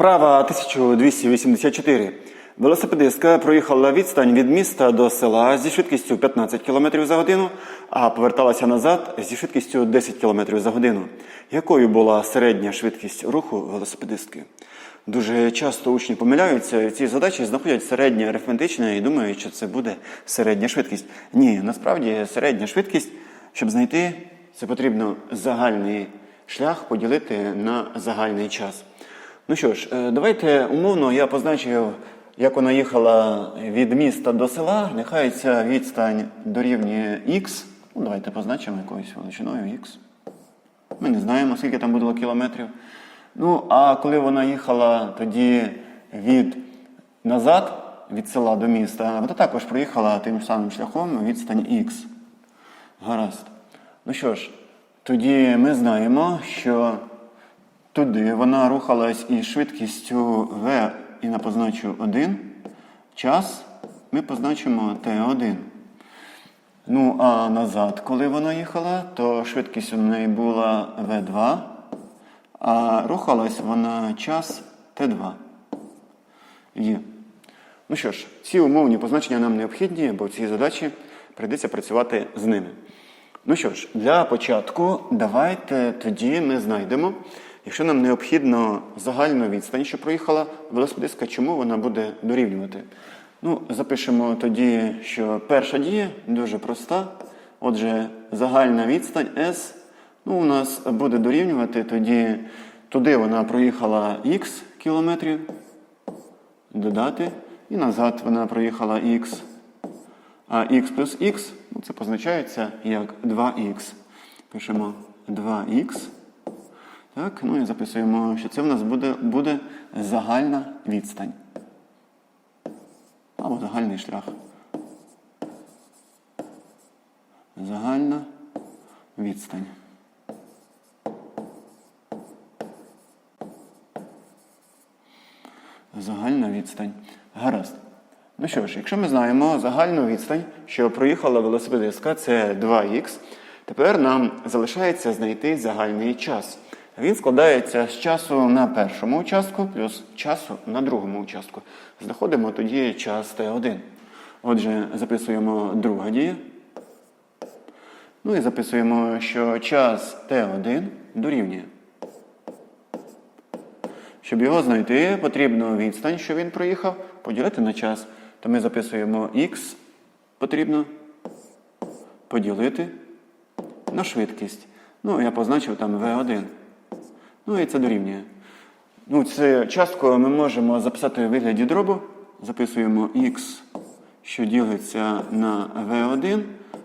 Вправа 1284. Велосипедистка проїхала відстань від міста до села зі швидкістю 15 км за годину, а поверталася назад зі швидкістю 10 км за годину. Якою була середня швидкість руху велосипедистки? Дуже часто учні помиляються і в цій задачі знаходять середнє арифметичне і думають, що це буде середня швидкість. Ні, насправді середня швидкість, щоб знайти, це потрібно загальний шлях поділити на загальний час. Ну що ж, е, давайте умовно я позначив, як вона їхала від міста до села. Нехай ця відстань дорівнює х. Ну, давайте позначимо якоюсь величиною х. Ми не знаємо, скільки там було кілометрів. Ну, а коли вона їхала тоді від назад, від села до міста, вона також проїхала тим самим шляхом відстань х. Гаразд. Ну що ж, тоді ми знаємо, що туди вона рухалась із швидкістю v і на позначу 1. Час ми позначимо t1. Ну, а назад, коли вона їхала, то швидкість у неї була v2, а рухалась вона час t2. Є. Ну що ж, ці умовні позначення нам необхідні, бо в цій задачі прийдеться працювати з ними. Ну що ж, для початку давайте тоді ми знайдемо, якщо нам необхідно загальну відстань, що проїхала велосипедистка, чому вона буде дорівнювати. Ну, запишемо тоді, що перша дія дуже проста. Отже, загальна відстань S ну, у нас буде дорівнювати тоді туди вона проїхала х кілометрів, додати, і назад вона проїхала х. А х плюс х ну, це позначається як 2х. Пишемо 2х. Так, ну і записуємо, що це в нас буде, буде загальна відстань. Або загальний шлях. Загальна відстань. Загальна відстань. Гаразд. Ну що ж, якщо ми знаємо загальну відстань, що проїхала велосипедистка, це 2х, тепер нам залишається знайти загальний час. Він складається з часу на першому участку плюс часу на другому участку. Знаходимо тоді час Т1. Отже, записуємо друга дія. Ну і записуємо, що час Т1 дорівнює. Щоб його знайти, потрібно відстань, що він проїхав, поділити на час. То ми записуємо х потрібно поділити на швидкість. Ну, я позначив там v1. Ну і це дорівнює. Ну, Цю частку ми можемо записати у вигляді дробу. Записуємо х, що ділиться на v1.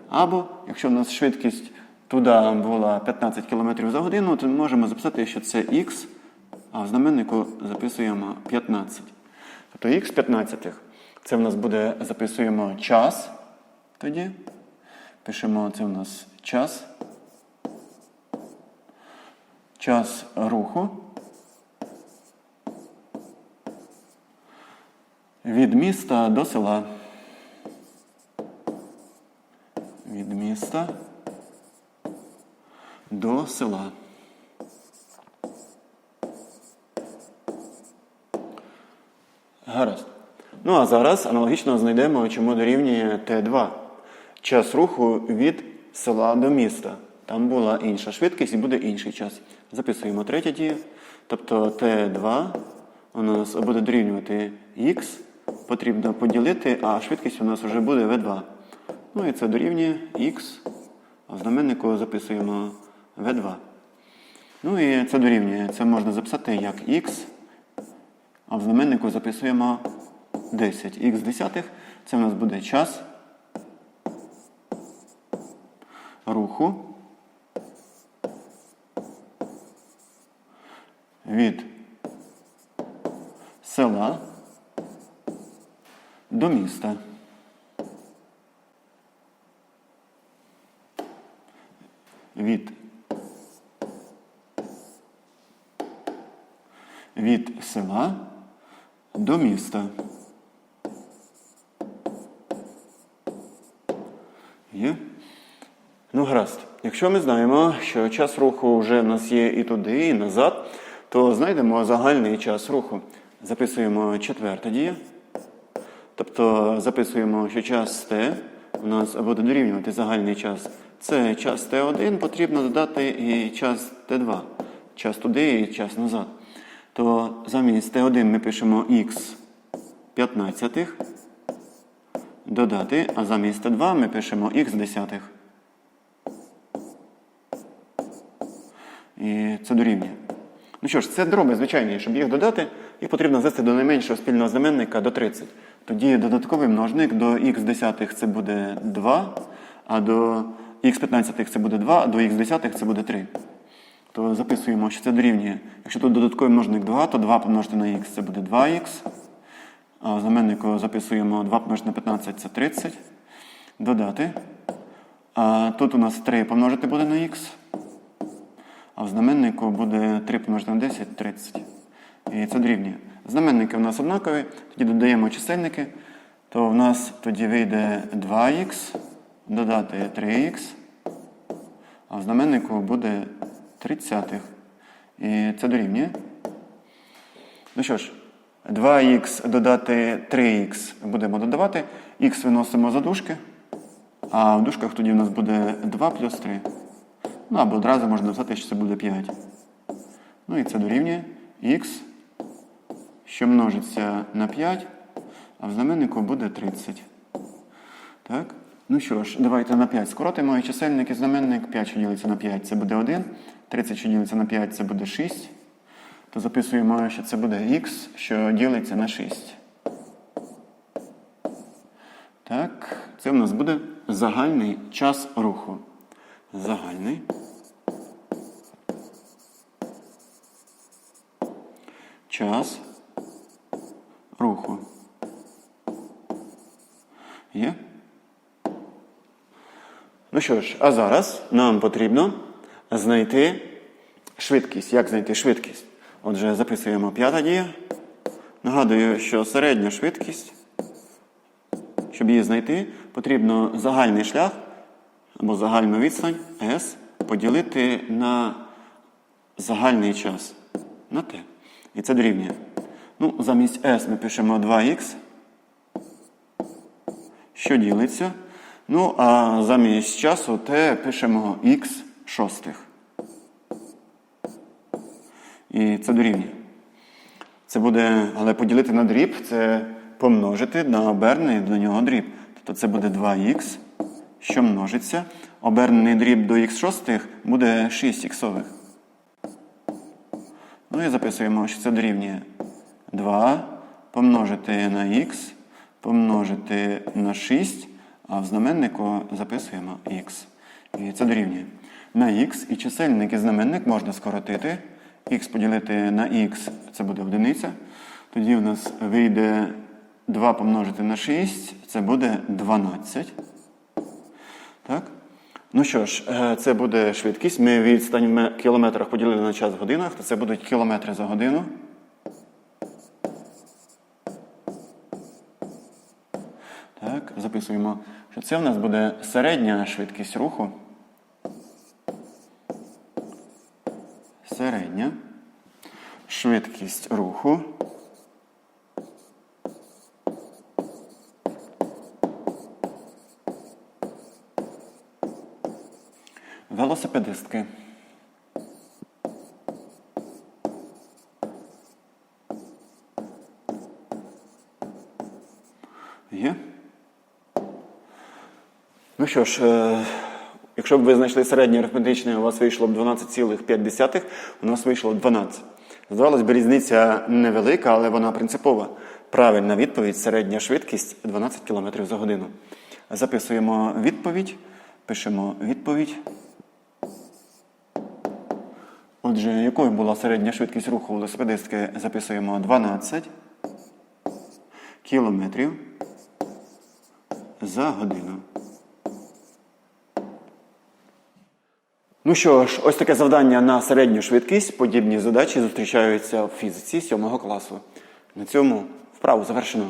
Або, якщо в нас швидкість туди була 15 км за годину, то ми можемо записати, що це х, а в знаменнику записуємо 15. Тобто х 15. Це в нас буде, записуємо час. Тоді. Пишемо, це в нас час. Час руху. Від міста до села. Від міста до села. Гаразд. Ну а зараз аналогічно знайдемо, чому дорівнює Т2. Час руху від села до міста. Там була інша швидкість і буде інший час. Записуємо третя дія. Тобто Т2 у нас буде дорівнювати х, потрібно поділити, а швидкість у нас вже буде В2. Ну і це дорівнює х, а в знаменнику записуємо В2. Ну і це дорівнює. Це можна записати як х, а в знаменнику записуємо 10. Х десятих це в нас буде час руху від села до міста. Від від села до міста. Є? Ну, гаразд. Якщо ми знаємо, що час руху вже в нас є і туди, і назад, то знайдемо загальний час руху. Записуємо четверта дія. Тобто записуємо, що час t у нас буде дорівнювати загальний час. Це час t1, потрібно додати і час t2. Час туди і час назад. То замість t1 ми пишемо x 15, додати, а замість t2 ми пишемо x десятих. І це дорівнює. Ну що ж, це дроби звичайні, щоб їх додати, їх потрібно звести до найменшого спільного знаменника до 30. Тоді додатковий множник до х десятих це буде 2, а до х 15 це буде 2, а до х десятих це буде 3. То записуємо, що це дорівнює. Якщо тут додатковий множник 2, то 2 помножити на х це буде 2х. А в знаменнику записуємо 2 помножити на 15 це 30. Додати. А тут у нас 3 помножити буде на х. А в знаменнику буде 3 помножити на 10 30. І це дорівнює. Знаменники в нас однакові, тоді додаємо чисельники, то в нас тоді вийде 2х, додати 3х, а в знаменнику буде 30. І це дорівнює. Ну що ж, 2х додати 3х будемо додавати, х виносимо за дужки, а в дужках тоді в нас буде 2 плюс 3. Ну або одразу можна написати, що це буде 5. Ну і це дорівнює х, що множиться на 5, а в знаменнику буде 30. Так? Ну що ж, давайте на 5 скоротимо і чисельник і знаменник 5, що ділиться на 5, це буде 1. 30, що ділиться на 5, це буде 6. То записуємо, що це буде х, що ділиться на 6. Так, це в нас буде загальний час руху. Загальний. Час руху. Є? Ну що ж, а зараз нам потрібно знайти швидкість. Як знайти швидкість? Отже, записуємо п'ята дія. Нагадую, що середня швидкість, щоб її знайти, потрібно загальний шлях або загальну відстань S поділити на загальний час на T. І це дорівнює. Ну, замість S ми пишемо 2х, що ділиться. Ну, а замість часу T пишемо х шостих. І це дорівнює. Це буде, але поділити на дріб це помножити на обернений до нього дріб. Тобто це буде 2х, що множиться. Обернений дріб до х шостих буде 6 іксових. Ну і записуємо, що це дорівнює 2 помножити на х, помножити на 6, а в знаменнику записуємо х. І це дорівнює. На х і чисельник і знаменник можна скоротити. х поділити на х це буде одиниця. Тоді у нас вийде 2 помножити на 6, це буде 12. Так? Ну що ж, е, це буде швидкість. Ми відстань в кілометрах поділили на час в годинах, то це будуть кілометри за годину. Так, записуємо, що це в нас буде середня швидкість руху. Середня швидкість руху. Велосипедистки. Є? Ну що ж, е, якщо б ви знайшли середнє арифметичне, у вас вийшло б 12,5, у нас вийшло 12. Здавалось би, різниця невелика, але вона принципова. Правильна відповідь середня швидкість 12 км за годину. Записуємо відповідь, пишемо відповідь. Отже, якою була середня швидкість руху велосипедистки, записуємо 12 кілометрів за годину. Ну що ж, ось таке завдання на середню швидкість. Подібні задачі зустрічаються в фізиці 7 класу. На цьому вправу завершено.